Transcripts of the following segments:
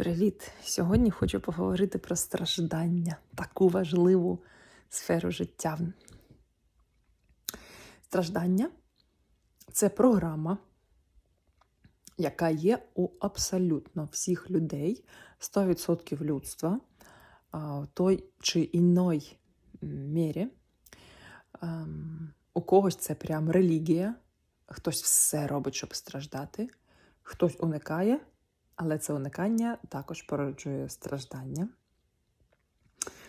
Привіт! Сьогодні хочу поговорити про страждання, таку важливу сферу життя. Страждання це програма, яка є у абсолютно всіх людей, 100% людства, в той чи іной мірі. Ем, У когось це прям релігія, хтось все робить, щоб страждати, хтось уникає. Але це уникання також породжує страждання.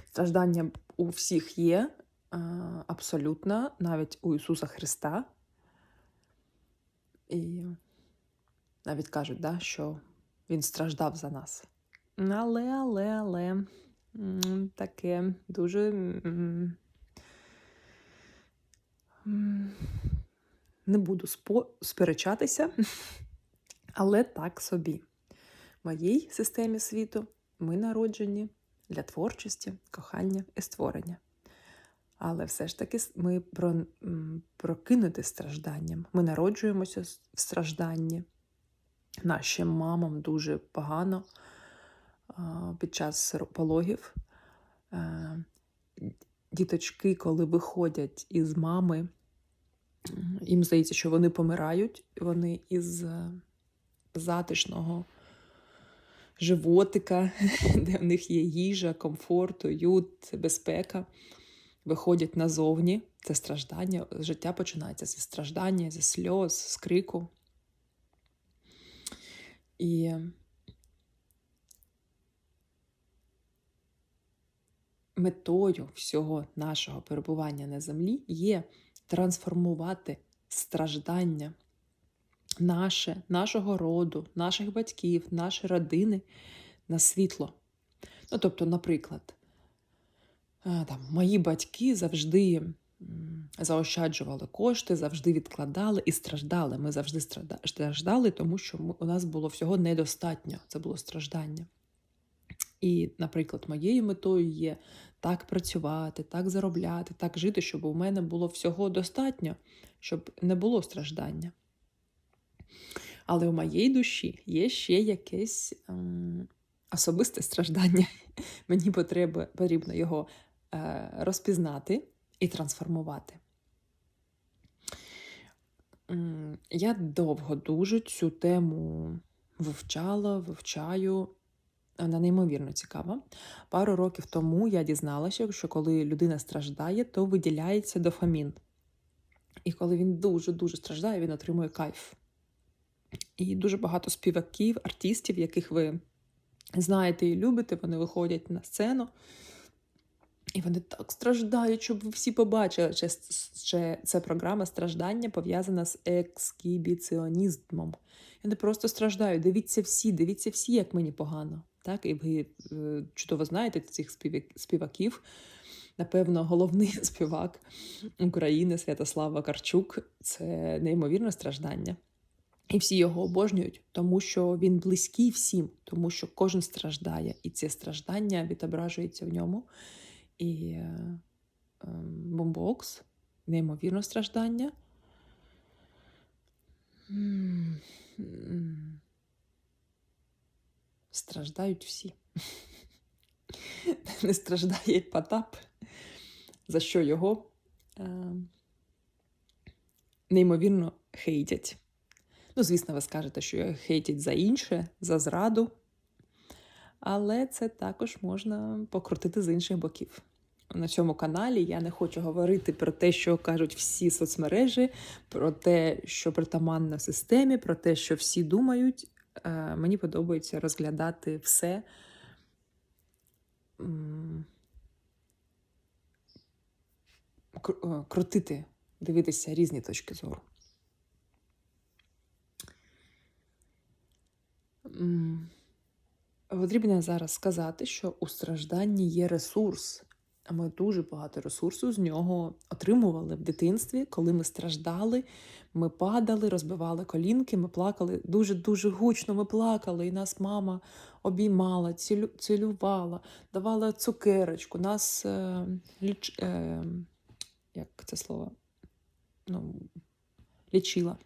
Страждання у всіх є абсолютно, навіть у Ісуса Христа. І навіть кажуть, да, що Він страждав за нас. Але, але, але таке дуже не буду сперечатися, але так собі моїй системі світу ми народжені для творчості, кохання і створення. Але все ж таки ми про, прокинути стражданням. Ми народжуємося в стражданні. Нашим мамам дуже погано під час пологів. Е, Діточки, коли виходять із мами, їм здається, що вони помирають, вони із е, затишного животика, де в них є їжа, комфорт, уют, безпека, виходять назовні. Це страждання. Життя починається зі страждання, зі сльоз, з крику. І метою всього нашого перебування на землі є трансформувати страждання наше, нашого роду, наших батьків, нашої родини на світло. Ну, тобто, наприклад, е, там, мої батьки завжди заощаджували кошти, завжди відкладали і страждали. Ми завжди страждали, тому що у нас було всього недостатньо. Це було страждання. І, наприклад, моєю метою є так працювати, так заробляти, так жити, щоб у мене було всього достатньо, щоб не було страждання. Але у моїй душі є ще якесь ем, особисте страждання. Мені потреба, потрібно його е, розпізнати і трансформувати. М, Я довго дуже цю тему вивчала, вивчаю. Вона неймовірно цікава. Пару років тому я дізналася, що коли людина страждає, то виділяється дофамін. І коли він дуже-дуже страждає, він отримує кайф. І дуже багато співаків, артистів, яких ви знаєте і любите, вони виходять на сцену. І вони так страждають, щоб ви всі побачили. Чи ще ця програма страждання пов'язана з екскібіціонізмом. Вони просто страждають. Дивіться всі, дивіться всі, як мені погано. Так, і ви е, чудово знаєте цих співак- співаків. Напевно, головний співак України Святослав Вакарчук це неймовірне страждання. І всі його обожнюють, тому що він близький всім, тому що кожен страждає, і це страждання відображується в ньому. І е, е, бомбокс, неймовірне страждання. Страждають всі. Не страждає Потап, за що його е, неймовірно хейтять. Ну, звісно, ви скажете, що його хейтять за інше, за зраду. Але це також можна покрутити з інших боків. На цьому каналі я не хочу говорити про те, що кажуть всі соцмережі, про те, що притаманно системі, про те, що всі думають. Е, Мені подобається розглядати все. е, Крутити, дивитися різні точки зору. Потрібно зараз сказати, що у стражданні є ресурс. А Ми дуже багато ресурсу з нього отримували в дитинстві, коли ми страждали, ми падали, розбивали колінки, ми плакали дуже-дуже гучно. Ми плакали, і нас мама обіймала, цілю, цілювала, давала цукерочку, нас е, ліч, е, як це слово? Ну, лічила.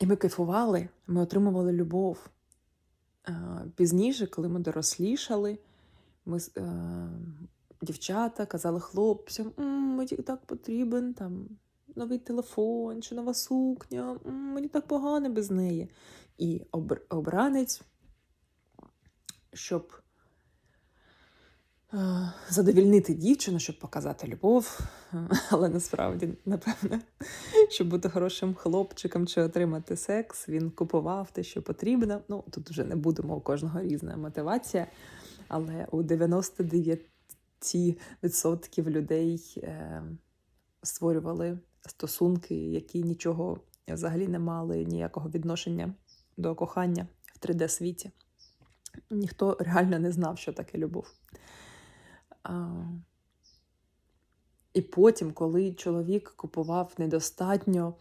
І ми кайфували, ми отримували любов. Е, Пізніше, коли ми дорослішали, ми, е, дівчата казали хлопцям, мені так потрібен там, новий телефон чи нова сукня, мені так погано без неї. І обранець, щоб задовільнити дівчину, щоб показати любов, але насправді, напевне, щоб бути хорошим хлопчиком чи отримати секс, він купував те, що потрібно. Ну, тут вже не будемо у кожного різна мотивація, але у 99% людей е, створювали стосунки, які нічого взагалі не мали ніякого відношення до кохання в 3D-світі. Ніхто реально не знав, що таке любов. І потім, коли чоловік купував недостатньо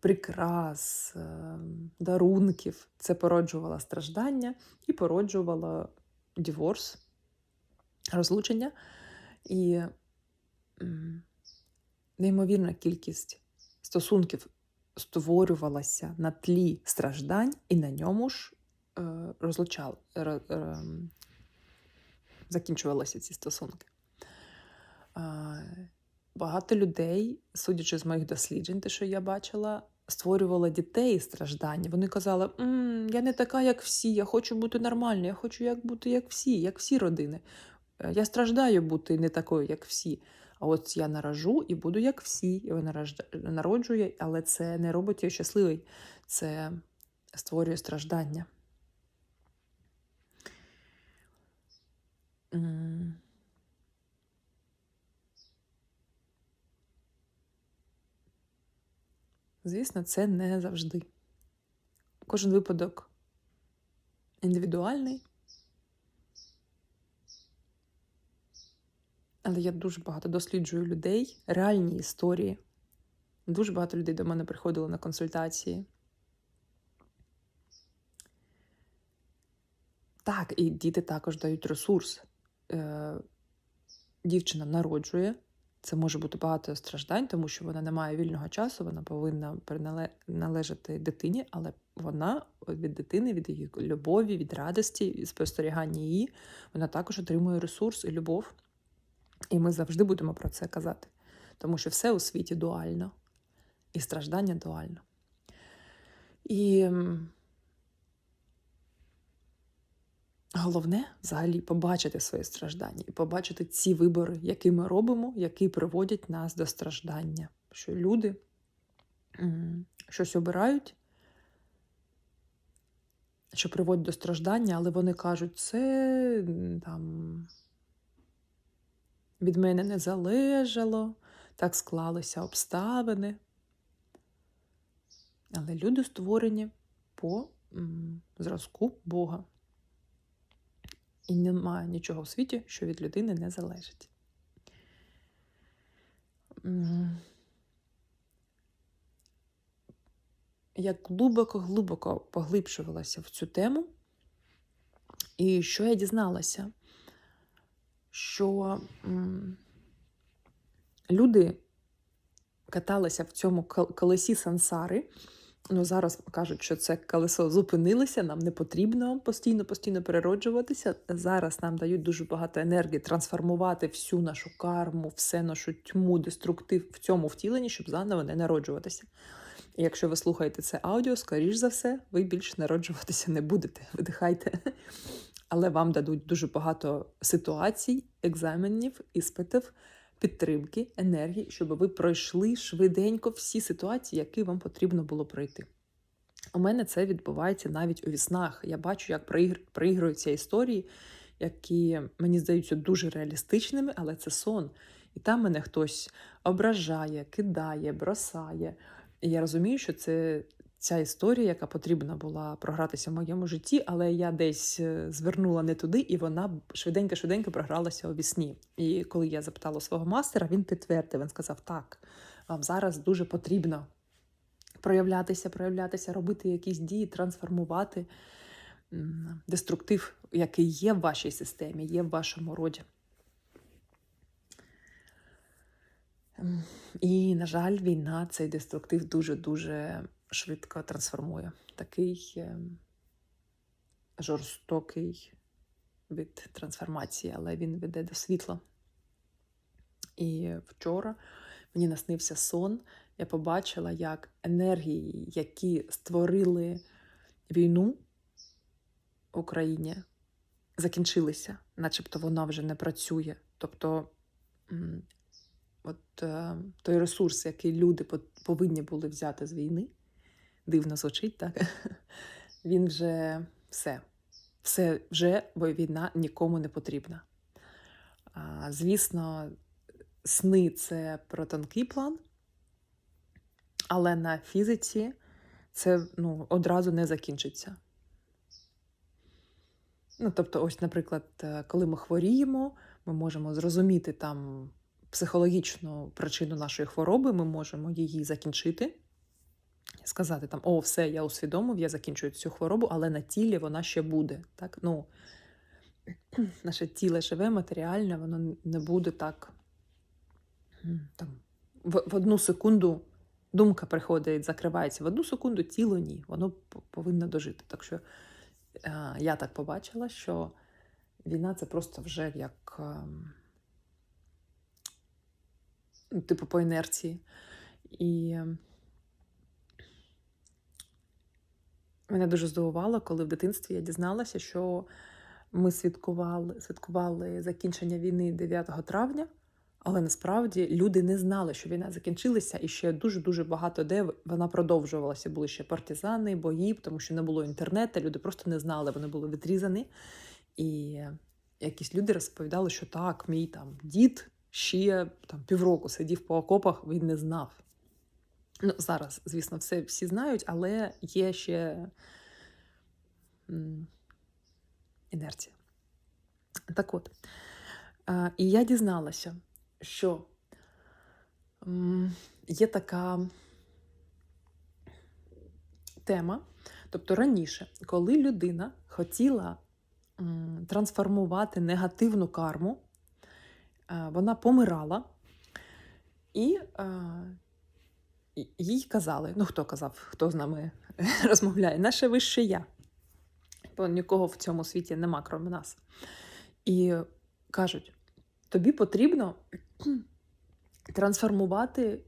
прикрас, е, дарунків, це породжувало страждання і породжувало діворс, розлучення. І неймовірна кількість стосунків створювалася на тлі страждань, і на ньому ж е, розлучали, ро- ем, закінчувалися ці стосунки. Багато людей, судячи з моїх досліджень, те, що я бачила, створювали дітей страждання. Вони казали: «М, я не така, як всі, я хочу бути нормальною, я хочу як бути як всі, як всі родини. Е, Я страждаю бути не такою, як всі. А от я наражу і буду як всі. І вона народжує, але це не робить її щасливий, це створює страждання. Звісно, це не завжди. Кожен випадок індивідуальний. Але я дуже багато досліджую людей, реальні історії. Дуже багато людей до мене приходило на консультації. Так, і діти також дають ресурс. Е, дівчина народжує. Це може бути багато страждань, тому що вона не має вільного часу, вона повинна належати дитині, але вона від дитини, від її любові, від радості, спостерігання її, вона також отримує ресурс і любов. І ми завжди будемо про це казати, тому що все у світі дуально, і страждання дуально. І м, головне взагалі побачити свої страждання і побачити ці вибори, які ми робимо, які приводять нас до страждання. Що люди щось обирають, що приводить до страждання, але вони кажуть, це там від мене не залежало, так склалися обставини. Але люди створені по зразку Бога. І немає нічого в світі, що від людини не залежить. Я глибоко-глибоко поглибшувалася в цю тему. І що я дізналася? Що люди каталися в цьому колесі сансари. Ну, зараз кажуть, що це колесо зупинилося, нам не потрібно постійно, постійно перероджуватися. Зараз нам дають дуже багато енергії трансформувати всю нашу карму, все нашу тьму, деструктив в цьому втіленні, щоб заново не народжуватися. І якщо ви слухаєте це аудіо, скоріш за все, ви більше народжуватися не будете. Видихайте. Але вам дадуть дуже багато ситуацій, екзаменів, іспитів, підтримки, енергії, щоб ви пройшли швиденько всі ситуації, які вам потрібно було пройти. У мене це відбувається навіть у віснах. Я бачу, як проігр- проігруються історії, які мені здаються дуже реалістичними, але це сон. І там мене хтось ображає, кидає, бросає. І я розумію, що це ця історія, яка потрібна була програтися в моєму житті, але я десь е, звернула не туди, і вона швиденько-швиденько програлася у вісні. І коли я запитала свого мастера, він підтвердив, він сказав: так, вам зараз дуже потрібно проявлятися, проявлятися, робити якісь дії, трансформувати деструктив, який є в вашій системі, є в вашому роді. І, на жаль, війна цей деструктив дуже-дуже швидко трансформує. Такий ем, жорстокий від трансформації, але він веде до світла. І вчора мені наснився сон. Я побачила, як енергії, які створили війну в Україні, закінчилися, начебто вона вже не працює. Тобто от, е, той ресурс, який люди повинні були взяти з війни, дивно звучить, так? Він вже все. Все вже, бо війна нікому не потрібна. А, звісно, сни це про тонкий план, але на фізиці це ну, одразу не закінчиться. Ну, тобто, ось, наприклад, е, коли ми хворіємо, ми можемо зрозуміти там психологічну причину нашої хвороби, ми можемо її закінчити, сказати там, о, все, я усвідомив, я закінчую цю хворобу, але на тілі вона ще буде. Так? Ну, наше тіло живе, матеріальне, воно не буде так. там, в, в одну секунду думка приходить, закривається. В одну секунду тіло ні, воно повинно дожити. Так що е, я так побачила, що війна це просто вже як ем, ну, типу по інерції. І ем, мене дуже здивувало, коли в дитинстві я дізналася, що ми святкували, святкували закінчення війни 9 травня, але насправді люди не знали, що війна закінчилася, і ще дуже-дуже багато де вона продовжувалася. Були ще партизани, бої, тому що не було інтернету, люди просто не знали, вони були відрізані. І якісь люди розповідали, що так, мій там дід ще там півроку сидів по окопах, він не знав. Ну, зараз, звісно, все всі знають, але є ще інерція. Так от, і я дізналася, що є така тема. Тобто раніше, коли людина хотіла трансформувати негативну карму, вона помирала, і- їй казали: ну хто казав, хто з нами розмовляє, наше вище я. Бо нікого в цьому світі нема, крім нас. І кажуть: тобі потрібно трансформувати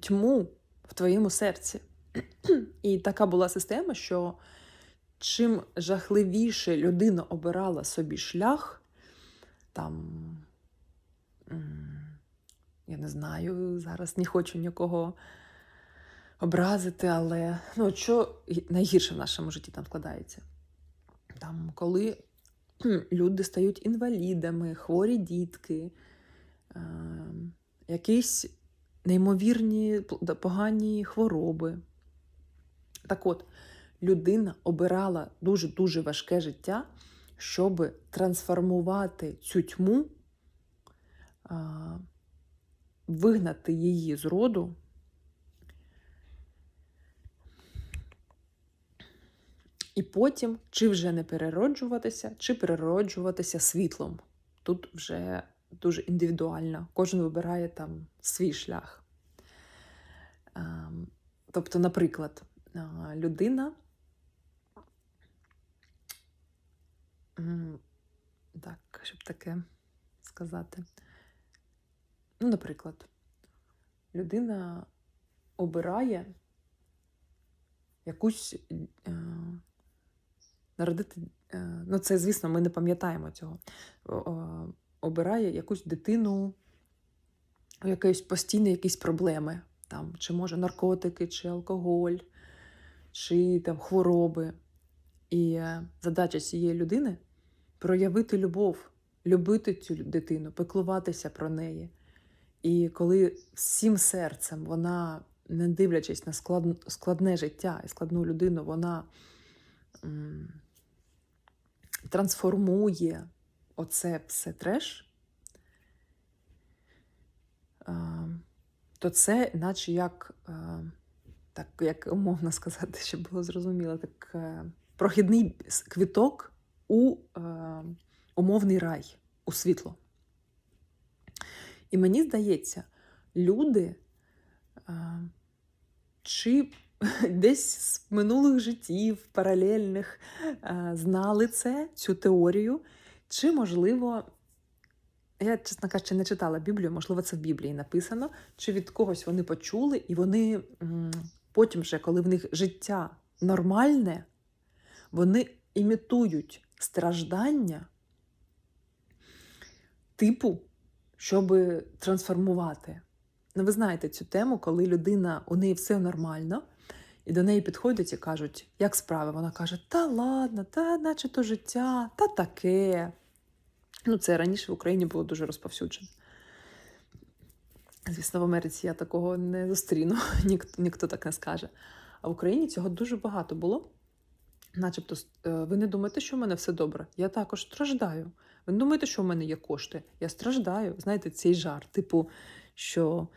тьму в твоєму серці. І така була система, що чим жахливіше людина обирала собі шлях, там, я не знаю, зараз не хочу нікого образити, але ну, що найгірше в нашому житті там складається? Там, коли люди стають інвалідами, хворі дітки, е, якісь неймовірні погані хвороби. Так от, людина обирала дуже-дуже важке життя, щоб трансформувати цю тьму, вигнати її з роду. І потім чи вже не перероджуватися, чи перероджуватися світлом. Тут вже дуже індивідуально. Кожен вибирає там свій шлях. Ем, Тобто, наприклад, людина. Так, щоб таке сказати. Ну, наприклад, людина обирає якусь е, народити. Е, ну, це, звісно, ми не пам'ятаємо цього. Обирає якусь дитину, у якоїсь постійні якісь проблеми. Там, чи може наркотики, чи алкоголь, чи там хвороби. І е, задача цієї людини проявити любов, любити цю дитину, пеклуватися про неї. І коли всім серцем вона, не дивлячись на складне життя і складну людину, вона трансформує оце все треш, то це, наче як, так, як умовно сказати, щоб було зрозуміло, так е, прохідний квіток у е, умовний рай, у світло. І мені здається, люди е, чи десь з минулих життів, паралельних, е, знали це, цю теорію. Чи, можливо, я, чесно кажучи, не читала Біблію, можливо, це в Біблії написано, чи від когось вони почули, і вони потім, вже, коли в них життя нормальне, вони імітують страждання типу, щоб трансформувати. Ну, ви знаєте цю тему, коли людина, у неї все нормально, і до неї підходять і кажуть, як справи? Вона каже: Та ладно, та наче то життя, та таке. Ну, це раніше в Україні було дуже розповсюджено. Звісно, в Америці я такого не зустріну, ніхто, ніхто так не скаже. А в Україні цього дуже багато було. Начебто, е, ви не думаєте, що в мене все добре? Я також страждаю. Ви не думаєте, що в мене є кошти? Я страждаю. Знаєте, цей жарт, типу, що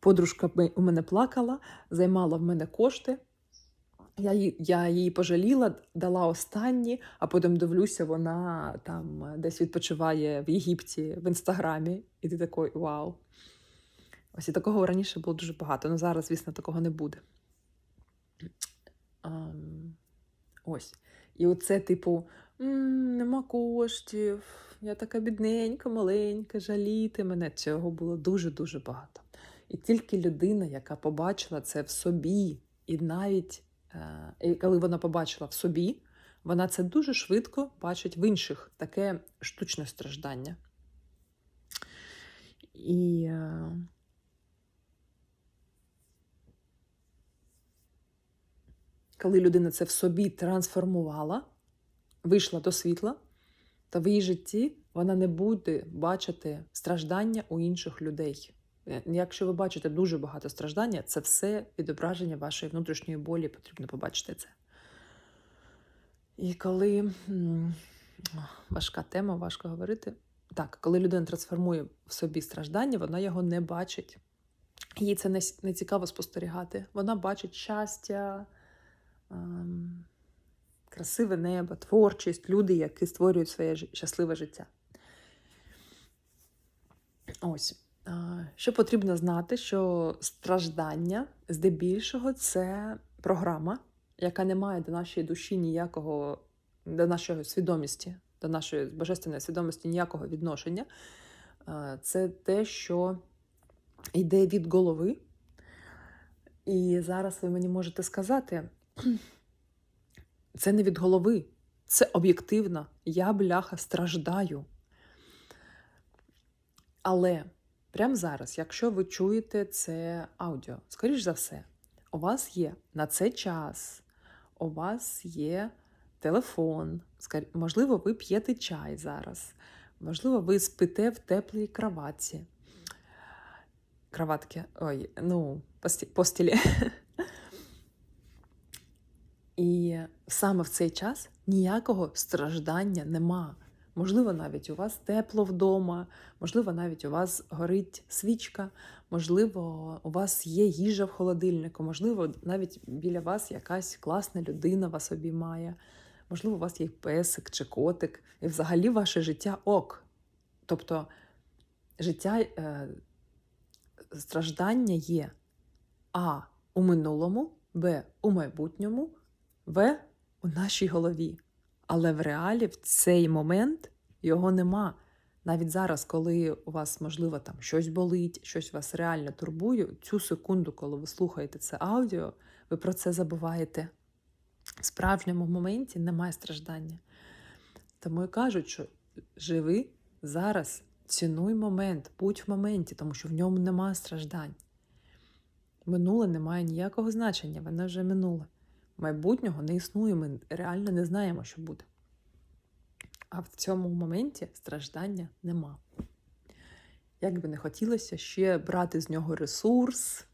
подружка у мене плакала, займала в мене кошти. Я її, я її пожаліла, дала останні, а потім дивлюся, вона там десь відпочиває в Єгипті в інстаграмі, і ти такий вау. Ось і такого раніше було дуже багато. але зараз, звісно, такого не буде. Ось. І оце, типу, нема коштів, я така бідненька, маленька, жаліти мене. Цього було дуже-дуже багато. І тільки людина, яка побачила це в собі, і навіть е, коли вона побачила в собі, вона це дуже швидко бачить в інших таке штучне страждання. І е, коли людина це в собі трансформувала, вийшла до світла, то в її житті вона не буде бачити страждання у інших людей. Е, Якщо ви бачите дуже багато страждання, це все відображення вашої внутрішньої болі, потрібно побачити це. І коли важка тема, важко говорити. Так, коли людина трансформує в собі страждання, вона його не бачить. Їй це не цікаво спостерігати. Вона бачить щастя, ем, красиве небо, творчість, люди, які створюють своє щасливе життя. Ось. Що потрібно знати, що страждання здебільшого це програма, яка не має до нашої душі ніякого, до нашої свідомості, до нашої божественної свідомості ніякого відношення. Це те, що йде від голови. І зараз ви мені можете сказати, це не від голови, це об'єктивно. Я, бляха, страждаю. Але прямо зараз, якщо ви чуєте це аудіо, скоріш за все, у вас є на це час, у вас є телефон, можливо, ви п'єте чай зараз, можливо, ви спите в теплій кроватці. Кроватки, ой, ну, постілі. І саме в цей час ніякого страждання нема. Можливо, навіть у вас тепло вдома, можливо, навіть у вас горить свічка, можливо, у вас є їжа в холодильнику, можливо, навіть біля вас якась класна людина вас обіймає, можливо, у вас є песик чи котик, і взагалі ваше життя ок. Тобто життя е, страждання є А у минулому, Б у майбутньому. В у нашій голові. Але в реалі в цей момент його нема. Навіть зараз, коли у вас, можливо, там щось болить, щось вас реально турбує, цю секунду, коли ви слухаєте це аудіо, ви про це забуваєте. В справжньому моменті немає страждання. Тому і кажуть, що живи зараз, цінуй момент, будь в моменті, тому що в ньому немає страждань. Минуле не має ніякого значення, воно вже минуле майбутнього не існує, ми реально не знаємо, що буде. А в цьому моменті страждання нема. Як би не хотілося ще брати з нього ресурс,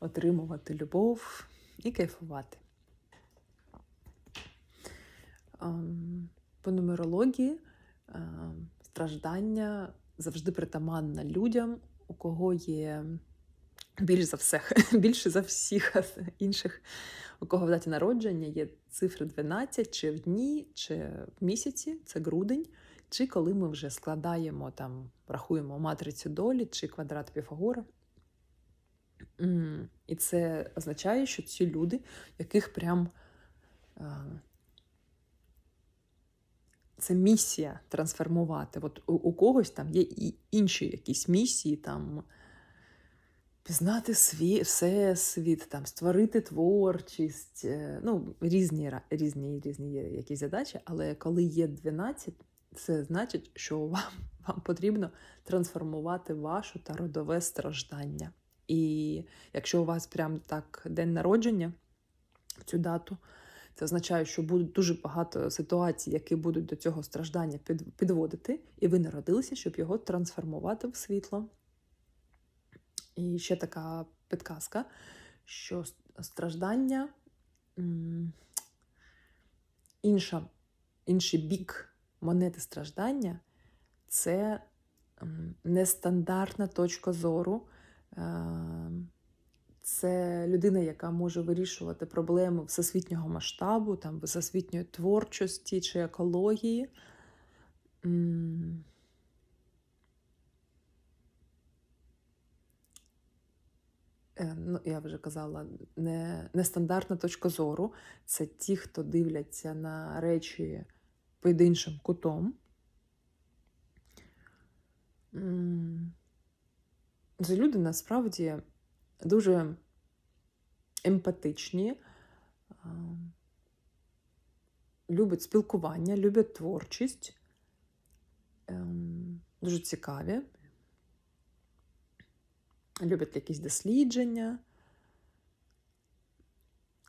отримувати любов і кайфувати. Ем, по нумерології ем, страждання завжди притаманне людям, у кого є більш за все, більше за всіх інших у кого в даті народження є цифри 12, чи в дні, чи в місяці, це грудень, чи коли ми вже складаємо там, рахуємо матрицю долі чи квадрат Піфагора. І це означає, що ці люди, яких прям це місія трансформувати. От у когось там є і інші якісь місії, там пізнати світ, всесвіт, там, створити творчість. е, Ну, різні, різні, різні є якісь задачі, але коли є 12, це значить, що вам, вам потрібно трансформувати вашу та родове страждання. І якщо у вас прям так день народження в цю дату, це означає, що будуть дуже багато ситуацій, які будуть до цього страждання підводити, і ви народилися, щоб його трансформувати в світло. І ще така підказка, що страждання інша, інший бік монети страждання це нестандартна точка зору. Е, Це людина, яка може вирішувати проблеми всесвітнього масштабу, там, всесвітньої творчості чи екології. М, Е, Ну, я вже казала, не, нестандартна точка зору. Це ті, хто дивляться на речі під іншим кутом. Це люди насправді дуже емпатичні, люблять спілкування, люблять творчість, ем, дуже цікаві, люблять якісь дослідження.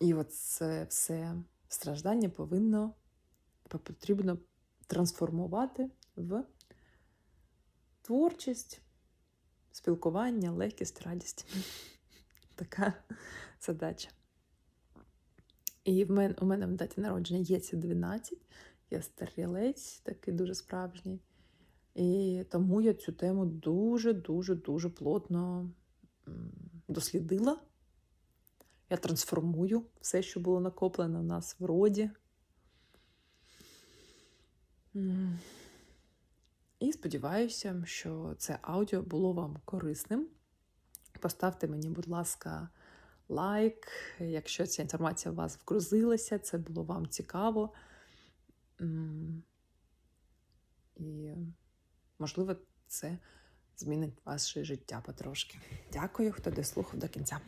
І от це все страждання повинно потрібно трансформувати в творчість, спілкування, легкість, радість. Така задача. І в мен, у мене в даті народження є ці 12, я стрілець, такий дуже справжній. І тому я цю тему дуже-дуже дуже плотно дослідила. Я трансформую все, що було накоплено в нас в роді. І сподіваюся, що це аудіо було вам корисним. Поставте мені, будь ласка, лайк, якщо ця інформація у вас вгрузилася, це було вам цікаво. І, можливо, це змінить ваше життя потрошки. Дякую, хто дослухав до кінця.